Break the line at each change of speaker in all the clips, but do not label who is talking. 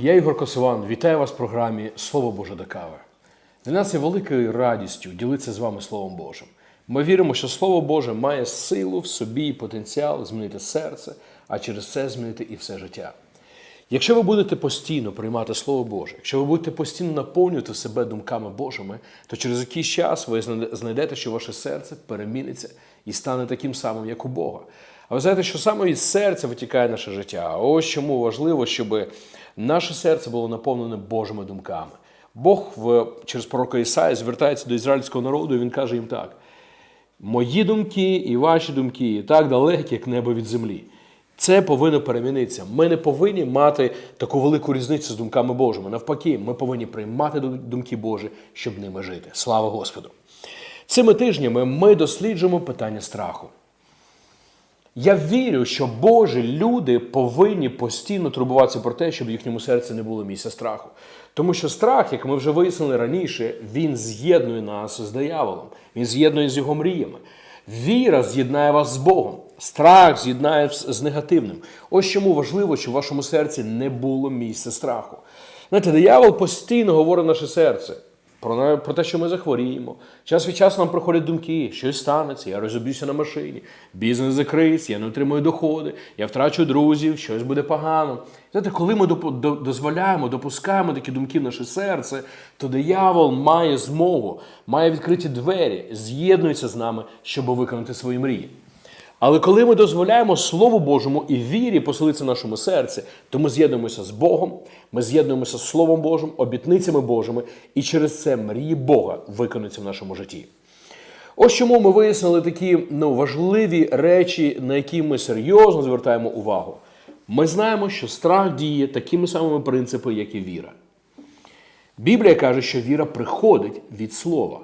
я Ігор Косован. Вітаю вас в програмі Слово Боже до кави. Для нас є великою радістю ділитися з вами Словом Божим. Ми віримо, що Слово Боже має силу в собі і потенціал змінити серце, а через це змінити і все життя. Якщо ви будете постійно приймати Слово Боже, якщо ви будете постійно наповнювати себе думками Божими, то через якийсь час ви знайдете, що ваше серце переміниться і стане таким самим, як у Бога. А ви знаєте, що саме від серця витікає наше життя. А ось чому важливо, щоб наше серце було наповнене Божими думками. Бог в, через пророка Ісаї звертається до ізраїльського народу, і він каже їм так: Мої думки і ваші думки так далекі, як небо від землі. Це повинно перемінитися. Ми не повинні мати таку велику різницю з думками Божими. Навпаки, ми повинні приймати думки Божі, щоб ними жити. Слава Господу! Цими тижнями ми досліджуємо питання страху. Я вірю, що Божі люди повинні постійно турбуватися про те, щоб в їхньому серці не було місця страху. Тому що страх, як ми вже вияснили раніше, він з'єднує нас з дияволом, він з'єднує з його мріями. Віра з'єднає вас з Богом, страх з'єднає з негативним. Ось чому важливо, щоб в вашому серці не було місця страху. Знаєте, диявол постійно говорить наше серце. Про про те, що ми захворіємо. Час від часу нам приходять думки, щось станеться, я розоб'юся на машині, бізнес закриється, я не отримую доходи, я втрачу друзів, щось буде погано. Знаєте, коли ми дозволяємо, допускаємо такі думки в наше серце, то диявол має змогу, має відкриті двері, з'єднується з нами, щоб виконати свої мрії. Але коли ми дозволяємо Слову Божому і вірі поселитися в нашому серці, то ми з'єднуємося з Богом, ми з'єднуємося з Словом Божим, обітницями Божими, і через це мрії Бога виконуються в нашому житті. Ось чому ми вияснили такі ну, важливі речі, на які ми серйозно звертаємо увагу. Ми знаємо, що страх діє такими самими принципами, як і віра. Біблія каже, що віра приходить від слова,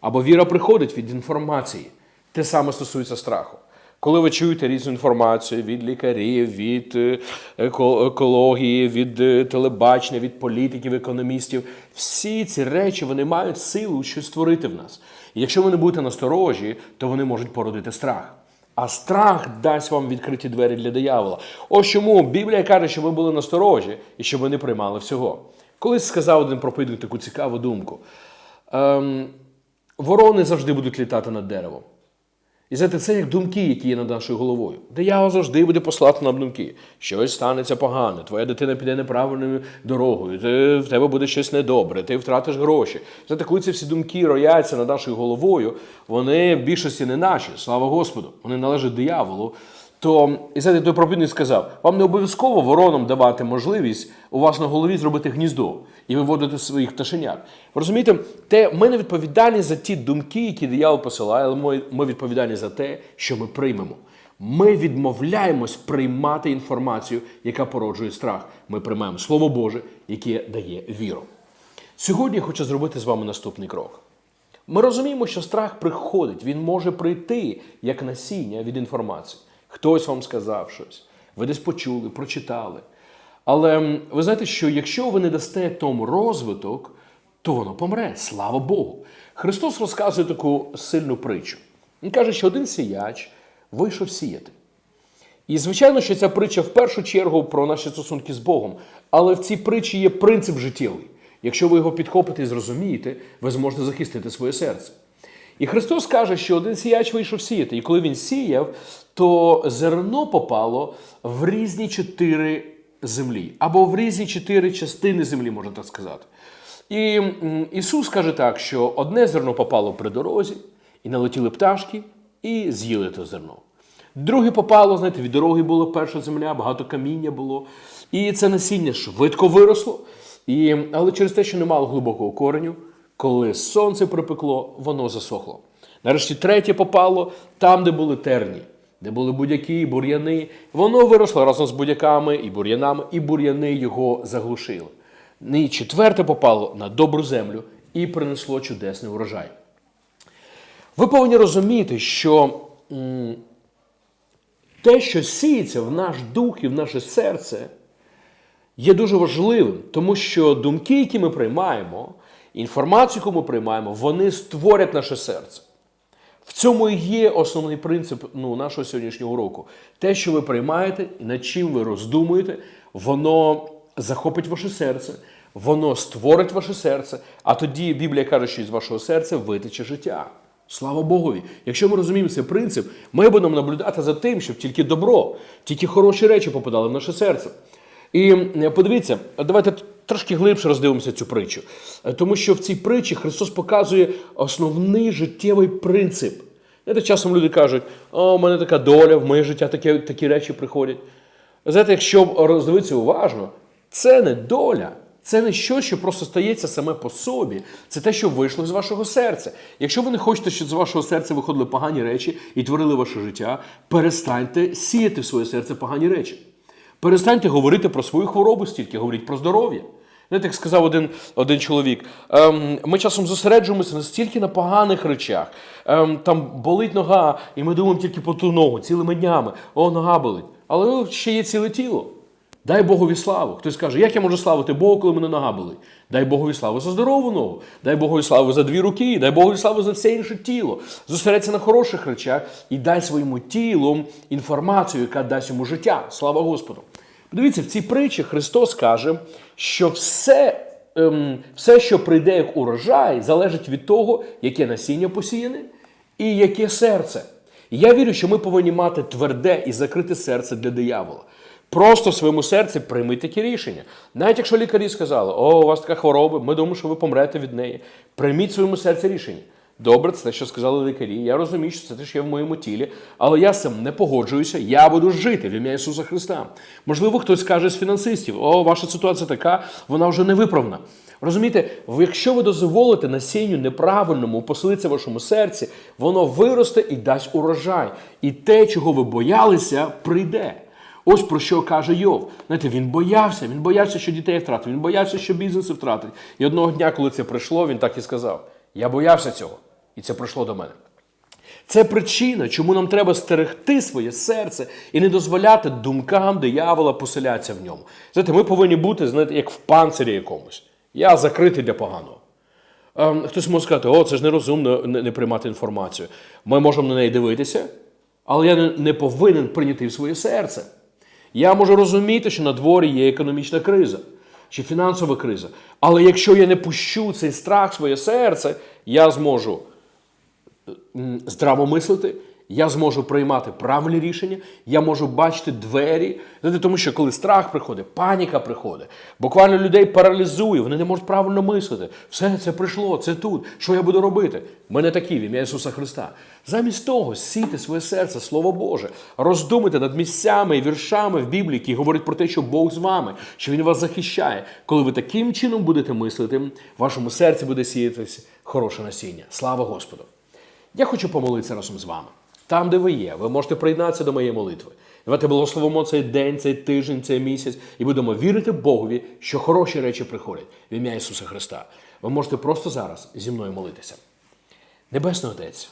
або віра приходить від інформації. Те саме стосується страху. Коли ви чуєте різну інформацію від лікарів, від е, екології, від е, телебачення, від політиків, економістів, всі ці речі вони мають силу щось створити в нас. І якщо ви не будете насторожі, то вони можуть породити страх. А страх дасть вам відкриті двері для диявола. Ось чому Біблія каже, що ви були насторожі і щоб ви не приймали всього. Колись сказав один проповідник таку цікаву думку: ем, ворони завжди будуть літати над деревом. І знаєте, це як думки, які є над нашою головою. Диявол завжди буде послати нам думки. Щось станеться погане, твоя дитина піде неправильною дорогою, ти, в тебе буде щось недобре, ти втратиш гроші. Знаєте, коли ці всі думки рояться над нашою головою, вони в більшості не наші, слава Господу, вони належать дияволу. То і знаєте, той проповідник сказав: вам не обов'язково воронам давати можливість у вас на голові зробити гніздо і виводити своїх пташенят. Розумієте, те ми не відповідальні за ті думки, які диявол посилає, але ми, ми відповідальні за те, що ми приймемо. Ми відмовляємось приймати інформацію, яка породжує страх. Ми приймаємо Слово Боже, яке дає віру. Сьогодні я хочу зробити з вами наступний крок. Ми розуміємо, що страх приходить, він може прийти як насіння від інформації. Хтось вам сказав щось, ви десь почули, прочитали. Але ви знаєте, що якщо ви не дасте тому розвиток, то воно помре. Слава Богу. Христос розказує таку сильну притчу. Він каже, що один сіяч вийшов сіяти. І, звичайно, що ця притча в першу чергу про наші стосунки з Богом. Але в цій притчі є принцип життєвий. Якщо ви його підхопите і зрозумієте, ви зможете захистити своє серце. І Христос каже, що один сіяч вийшов сіяти. І коли він сіяв, то зерно попало в різні чотири землі, або в різні чотири частини землі, можна так сказати. І Ісус каже так, що одне зерно попало при дорозі, і налетіли пташки, і з'їли те зерно. Друге попало, знаєте, від дороги була перша земля, багато каміння було. І це насіння швидко виросло. І, Але через те, що не мало глибокого кореню, коли сонце припекло, воно засохло. Нарешті третє попало там, де були терні, де були будяки, бур'яни. Воно виросло разом з будяками і бур'янами, і бур'яни його заглушили. І четверте попало на добру землю і принесло чудесний урожай. Ви повинні розуміти, що те, що сіється в наш дух і в наше серце, є дуже важливим, тому що думки, які ми приймаємо, інформацію, яку ми приймаємо, вони створять наше серце. В цьому і є основний принцип ну, нашого сьогоднішнього уроку. Те, що ви приймаєте і над чим ви роздумуєте, воно захопить ваше серце, воно створить ваше серце, а тоді Біблія каже, що із вашого серця витече життя. Слава Богові! Якщо ми розуміємо цей принцип, ми будемо наблюдати за тим, щоб тільки добро, тільки хороші речі попадали в наше серце. І е, подивіться, давайте трошки глибше роздивимося цю притчу. Е, Тому що в цій притчі Христос показує основний життєвий принцип. Знаєте, часом люди кажуть, о, у мене така доля, в моє життя такі, такі речі приходять. Знаєте, якщо роздивитися уважно, це не доля, це не щось, що просто стається саме по собі. Це те, що вийшло з вашого серця. Якщо ви не хочете, щоб з вашого серця виходили погані речі і творили ваше життя, перестаньте сіяти в своє серце погані речі. Перестаньте говорити про свою хворобу стільки, говоріть про здоров'я. Знаєте, як сказав один, один чоловік, ем, ми часом зосереджуємося настільки на поганих речах. Ем, там болить нога, і ми думаємо тільки про ту ногу цілими днями. О, нога болить. Але ще є ціле тіло. Дай Богові славу. Хтось каже, як я можу славити Богу, коли мене нога болить? Дай Богові славу за здорову ногу, дай Богові славу за дві руки, дай Богові славу за все інше тіло. Зосередься на хороших речах і дай своєму тілу інформацію, яка дасть йому життя. Слава Господу. Подивіться, в цій притчі Христос каже, що все, ем, все, що прийде як урожай, залежить від того, яке насіння посіяне і яке серце. І я вірю, що ми повинні мати тверде і закрите серце для диявола. Просто в своєму серці прийміть такі рішення. Навіть якщо лікарі сказали, о, у вас така хвороба, ми думаємо, що ви помрете від неї. Прийміть в своєму серці рішення. Добре, це те, що сказали лікарі. Я розумію, що це те, що є в моєму тілі, але я цим не погоджуюся. Я буду жити в ім'я Ісуса Христа. Можливо, хтось скаже з фінансистів: о, ваша ситуація така, вона вже не виправна. Розумієте, якщо ви дозволите насінню неправильному поселитися в вашому серці, воно виросте і дасть урожай. І те, чого ви боялися, прийде. Ось про що каже Йов. Знаєте, він боявся, він боявся, що дітей втратить, він боявся, що бізнеси втратить. І одного дня, коли це прийшло, він так і сказав: Я боявся цього. І це прийшло до мене. Це причина, чому нам треба стерегти своє серце і не дозволяти думкам диявола поселятися в ньому. Знаєте, ми повинні бути, знаєте, як в панцирі якомусь. Я закритий для поганого. Ем, Хтось може сказати, о, це ж нерозумно не, приймати інформацію. Ми можемо на неї дивитися, але я не повинен прийняти в своє серце. Я можу розуміти, що на дворі є економічна криза чи фінансова криза. Але якщо я не пущу цей страх в своє серце, я зможу здравомислити. здраво мислити, я зможу приймати правильні рішення, я можу бачити двері. Тому що коли страх приходить, паніка приходить, буквально людей паралізує, вони не можуть правильно мислити. Все це прийшло, це тут. Що я буду робити? Ми не такі в ім'я Ісуса Христа. Замість того, сійте своє серце, Слово Боже, роздумайте над місцями і віршами в Біблії, які говорять про те, що Бог з вами, що Він вас захищає. Коли ви таким чином будете мислити, в вашому серці буде сіятися хороше насіння. Слава Господу! Я хочу помолитися разом з вами. Там, де ви є, ви можете приєднатися до моєї молитви. Давайте благословимо цей день, цей тиждень, цей місяць і будемо вірити Богові, що хороші речі приходять в ім'я Ісуса Христа. Ви можете просто зараз зі мною молитися. Небесний Отець,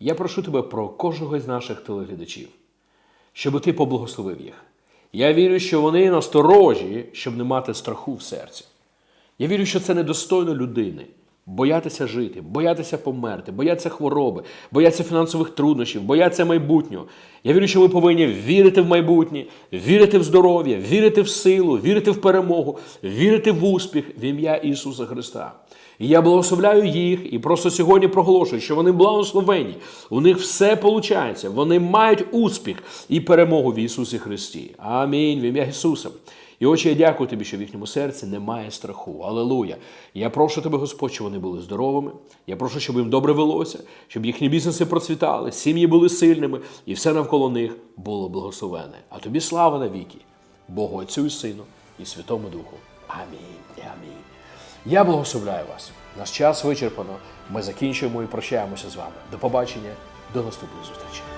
я прошу тебе про кожного з наших телеглядачів, щоб ти поблагословив їх. Я вірю, що вони насторожі, щоб не мати страху в серці. Я вірю, що це недостойно людини. Боятися жити, боятися померти, боятися хвороби, боятися фінансових труднощів, боятися майбутнього. Я вірю, що ми повинні вірити в майбутнє, вірити в здоров'я, вірити в силу, вірити в перемогу, вірити в успіх в ім'я Ісуса Христа. І я благословляю їх і просто сьогодні проголошую, що вони благословені, у них все виходить, вони мають успіх і перемогу в Ісусі Христі. Амінь. В ім'я Ісуса. І отче, я дякую тобі, що в їхньому серці немає страху. Алелуя. Я прошу тебе, Господь, щоб вони були здоровими. Я прошу, щоб їм добре велося, щоб їхні бізнеси процвітали, сім'ї були сильними, і все навколо них було благословене. А тобі слава навіки, Богу Отцю і Сину і Святому Духу. Амінь. Амінь. Я благословляю вас. Наш час вичерпано. Ми закінчуємо і прощаємося з вами. До побачення, до наступної зустрічі.